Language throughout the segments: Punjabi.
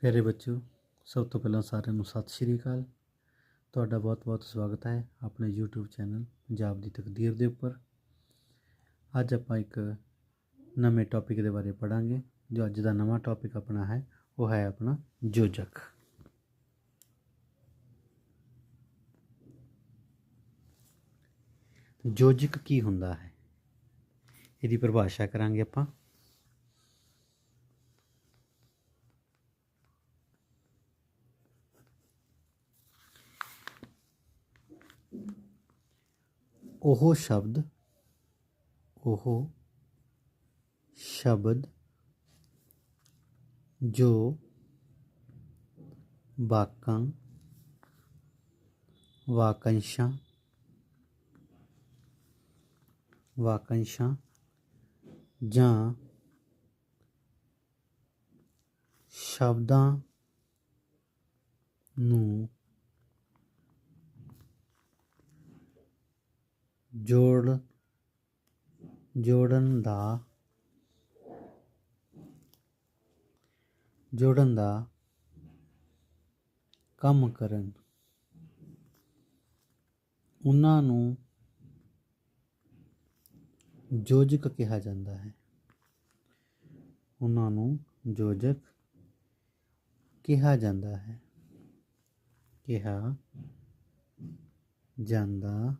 ਪਿਆਰੇ ਬੱਚਿਓ, ਸਭ ਤੋਂ ਪਹਿਲਾਂ ਸਾਰਿਆਂ ਨੂੰ ਸਤਿ ਸ਼੍ਰੀ ਅਕਾਲ। ਤੁਹਾਡਾ ਬਹੁਤ-ਬਹੁਤ ਸਵਾਗਤ ਹੈ ਆਪਣੇ YouTube ਚੈਨਲ ਪੰਜਾਬ ਦੀ ਤਕਦੀਰ ਦੇ ਉੱਪਰ। ਅੱਜ ਆਪਾਂ ਇੱਕ ਨਵੇਂ ਟੌਪਿਕ ਦੇ ਬਾਰੇ ਪੜਾਂਗੇ ਜੋ ਅੱਜ ਦਾ ਨਵਾਂ ਟੌਪਿਕ ਆਪਣਾ ਹੈ, ਉਹ ਹੈ ਆਪਣਾ ਜੋਜਕ। ਜੋਜਕ ਕੀ ਹੁੰਦਾ ਹੈ? ਇਹਦੀ ਪਰਿਭਾਸ਼ਾ ਕਰਾਂਗੇ ਆਪਾਂ। ਉਹ ਸ਼ਬਦ ਉਹ ਸ਼ਬਦ ਜੋ ਵਾਕਾਂ ਵਾਕੰਸ਼ਾਂ ਵਾਕੰਸ਼ਾਂ ਜਾਂ ਸ਼ਬਦਾਂ ਨੂੰ ਜੋੜ, ਜੋੜਨ ਦਾ ਜੋੜਨ ਦਾ ਕੰਮ ਕਰਨ। ਉਹਨਾਂ ਨੂੰ ਜੋਜਕ ਕਿਹਾ ਜਾਂਦਾ ਹੈ। ਉਹਨਾਂ ਨੂੰ ਜੋਜਕ ਕਿਹਾ ਜਾਂਦਾ ਹੈ। ਕਿਹਾ ਜਾਂਦਾ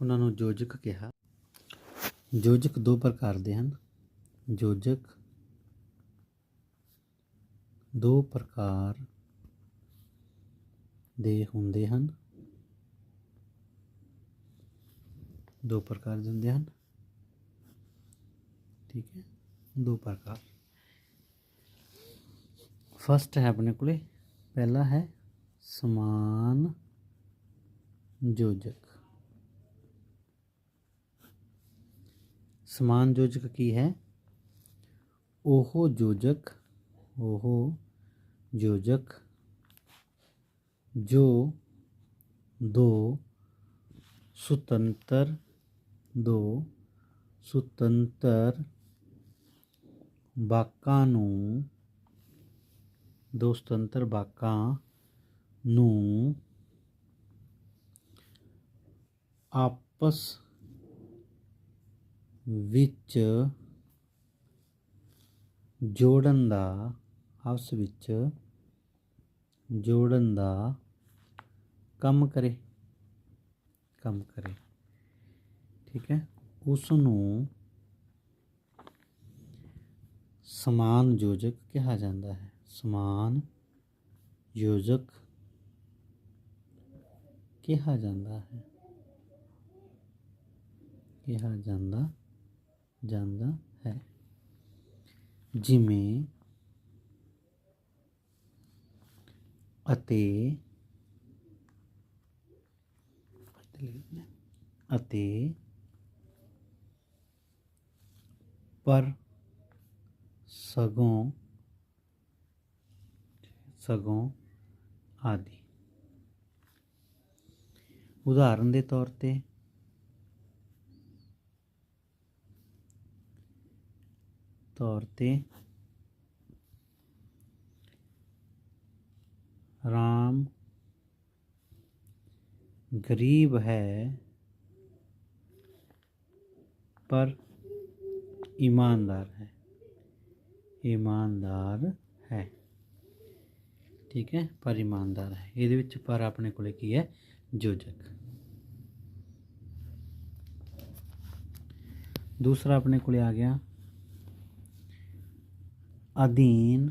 ਉਹਨਾਂ ਨੂੰ ਯੋਜਕ ਕਿਹਾ। ਯੋਜਕ ਦੋ ਪ੍ਰਕਾਰ ਦੇ ਹਨ। ਯੋਜਕ ਦੋ ਪ੍ਰਕਾਰ ਦੇ ਹੁੰਦੇ ਹਨ। ਦੋ ਪ੍ਰਕਾਰ ਦੇ ਹੁੰਦੇ ਹਨ। ਠੀਕ ਹੈ। ਦੋ ਪ੍ਰਕਾਰ। ਫਸਟ ਹੈ ਆਪਣੇ ਕੋਲੇ। ਪਹਿਲਾ ਹੈ ਸਮਾਨ ਯੋਜਕ ਸਮਾਨ ਜੋਜਕ ਕੀ ਹੈ ਉਹ ਜੋਜਕ ਉਹ ਜੋਜਕ ਜੋ ਦੋ ਸੁਤੰਤਰ ਦੋ ਸੁਤੰਤਰ ਵਾਕਾਂ ਨੂੰ ਦੋ ਸੁਤੰਤਰ ਵਾਕਾਂ ਨੂੰ ਆਪਸ ਵਿੱਚ ਜੋੜਨ ਦਾ, ਆਪਸ ਵਿੱਚ ਜੋੜਨ ਦਾ ਕੰਮ ਕਰੇ ਕੰਮ ਕਰੇ। ਠੀਕ ਹੈ? ਉਸ ਨੂੰ ਸਮਾਨ ਯੋਜਕ ਕਿਹਾ ਜਾਂਦਾ ਹੈ। ਸਮਾਨ ਯੋਜਕ ਕਿਹਾ ਜਾਂਦਾ ਹੈ। ਕਿਹਾ ਜਾਂਦਾ ਜਾਂਦਾ ਹੈ। ਜਿਵੇਂ ਅਤੇ ਅਤੇ ਪਰ ਸਗੋਂ ਸਗੋਂ ਆਦਿ। ਉਦਾਹਰਨ ਦੇ ਤੌਰ ਤੇ ਤੌਰ ਤੇ ਰਾਮ ਗਰੀਬ ਹੈ ਪਰ ਈਮਾਨਦਾਰ ਹੈ ਈਮਾਨਦਾਰ ਹੈ ਠੀਕ ਹੈ ਪਰ ਈਮਾਨਦਾਰ ਹੈ ਇਹਦੇ ਵਿੱਚ ਪਰ ਆਪਣੇ ਕੋਲੇ ਕੀ ਹੈ ਜੋਜਕ ਦੂਸਰਾ ਆਪਣੇ ਕੋਲੇ ਆ ਗਿਆ ਅਧੀਨ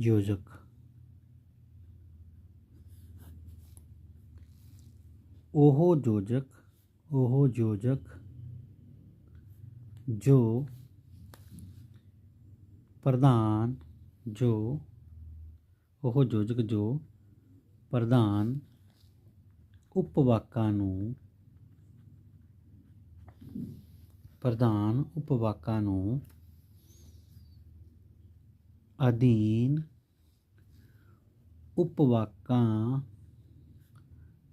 ਯੋਜਕ। ਉਹ ਯੋਜਕ ਉਹ ਯੋਜਕ ਜੋ ਪ੍ਰਧਾਨ ਜੋ, ਉਹ ਯੋਜਕ ਜੋ ਪ੍ਰਧਾਨ ਉਪਵਾਕਾਂ ਨੂੰ ਪ੍ਰਧਾਨ ਉਪਵਾਕਾਂ ਨੂੰ ਅਧੀਨ ਉਪਵਾਕਾਂ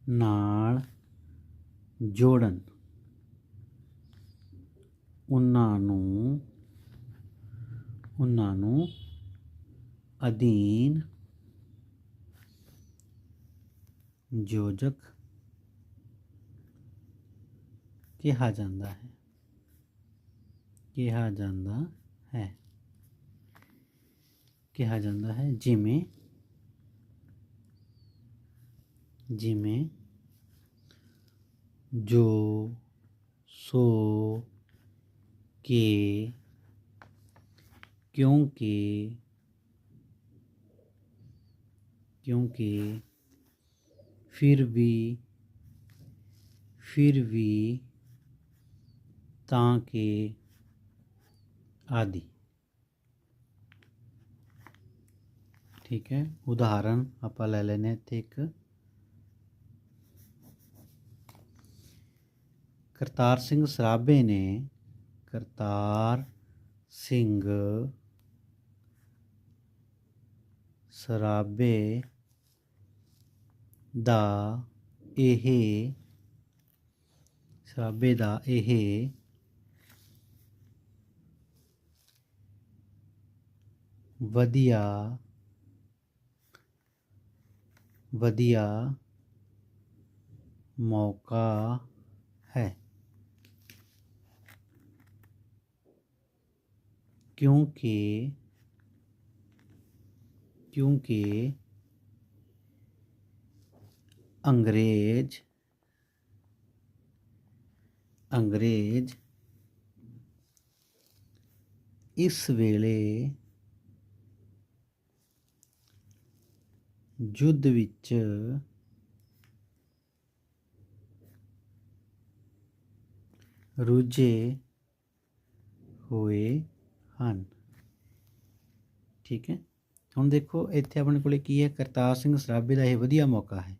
ਨਾਲ ਜੋੜਨ। ਉਹਨਾਂ ਨੂੰ ਉਹਨਾਂ ਨੂੰ ਅਧੀਨ ਯੋਜਕ ਕਿਹਾ ਜਾਂਦਾ ਹੈ। ਕਿਹਾ ਜਾਂਦਾ ਹੈ। ਕਿਹਾ ਜਾਂਦਾ ਹੈ ਜਿਵੇਂ ਜਿਵੇਂ ਜੋ ਸੋ ਕਿ ਕਿਉਂਕਿ ਕਿਉਂਕਿ ਫਿਰ ਵੀ ਫਿਰ ਵੀ ਤਾਂ ਕਿ ਆਦਿ ਠੀਕ ਹੈ। ਉਦਾਹਰਨ ਆਪਾਂ ਲੈ ਲੈਨੇ ਇੱਥੇ ਇੱਕ। ਕਰਤਾਰ ਸਿੰਘ ਸਰਾਭੇ ਨੇ ਕਰਤਾਰ ਸਿੰਘ ਸਰਾਭੇ ਦਾ ਇਹ ਸਰਾਭੇ ਦਾ ਇਹ ਵਧੀਆ ਵਧੀਆ ਮੌਕਾ ਹੈ। ਕਿਉਂਕਿ ਕਿਉਂਕਿ ਅੰਗਰੇਜ਼ ਅੰਗਰੇਜ਼ ਇਸ ਵੇਲੇ ਯੁੱਧ ਵਿੱਚ ਰੁੱਝੇ ਹੋਏ ਹਨ। ਠੀਕ ਹੈ? ਹੁਣ ਦੇਖੋ, ਇੱਥੇ ਆਪਣੇ ਕੋਲੇ ਕੀ ਹੈ? ਕਰਤਾਰ ਸਿੰਘ ਸਰਾਭੇ ਦਾ ਇਹ ਵਧੀਆ ਮੌਕਾ ਹੈ।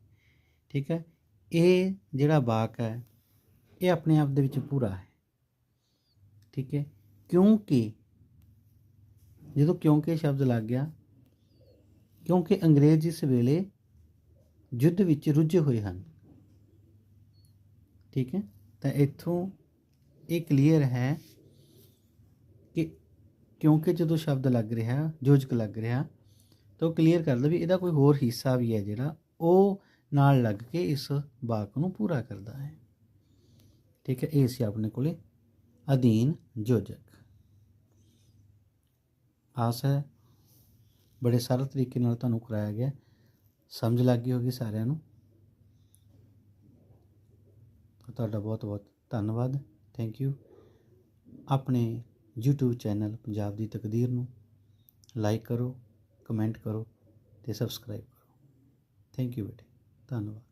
ਠੀਕ ਹੈ? ਇਹ ਜਿਹੜਾ ਵਾਕ ਹੈ, ਇਹ ਆਪਣੇ ਆਪ ਦੇ ਵਿੱਚ ਪੂਰਾ ਹੈ। ਠੀਕ ਹੈ? ਕਿਉਂਕਿ, ਜਦੋਂ ਕਿਉਂਕਿ ਸ਼ਬਦ ਲੱਗ ਗਿਆ ਕਿਉਂਕਿ ਅੰਗਰੇਜ਼ ਇਸ ਵੇਲੇ ਯੁੱਧ ਵਿੱਚ ਰੁੱਝੇ ਹੋਏ ਹਨ। ਠੀਕ ਹੈ? ਤਾਂ ਇੱਥੋਂ ਇਹ ਕਲੀਅਰ ਹੈ ਕਿ ਕਿਉਂਕਿ ਜਦੋਂ ਸ਼ਬਦ ਲੱਗ ਰਿਹਾ ਜੋਜਕ ਲੱਗ ਰਿਹਾ, ਤਾਂ ਉਹ ਕਲੀਅਰ ਕਰਦਾ ਵੀ ਇਹਦਾ ਕੋਈ ਹੋਰ ਹਿੱਸਾ ਵੀ ਹੈ ਜਿਹੜਾ ਉਹ ਨਾਲ ਲੱਗ ਕੇ ਇਸ ਵਾਕ ਨੂੰ ਪੂਰਾ ਕਰਦਾ ਹੈ। ਠੀਕ ਹੈ? ਇਹ ਸੀ ਆਪਣੇ ਕੋਲੇ ਅਧੀਨ ਯੋਜਕ। ਆਸ ਹੈ ਬੜੇ ਸਰਲ ਤਰੀਕੇ ਨਾਲ ਤੁਹਾਨੂੰ ਕਰਾਇਆ ਗਿਆ। ਸਮਝ ਲੱਗ ਗਈ ਹੋਗੀ ਸਾਰਿਆਂ ਨੂੰ। ਤੁਹਾਡਾ ਬਹੁਤ ਬਹੁਤ ਧੰਨਵਾਦ। ਥੈਂਕ ਯੂ ਆਪਣੇ YouTube ਚੈਨਲ ਪੰਜਾਬ ਦੀ ਤਕਦੀਰ ਨੂੰ ਲਾਈਕ ਕਰੋ, ਕਮੈਂਟ ਕਰੋ ਤੇ ਸਬਸਕ੍ਰਾਈਬ ਕਰੋ। ਥੈਂਕ ਯੂ ਬੇਟੇ। ਧੰਨਵਾਦ।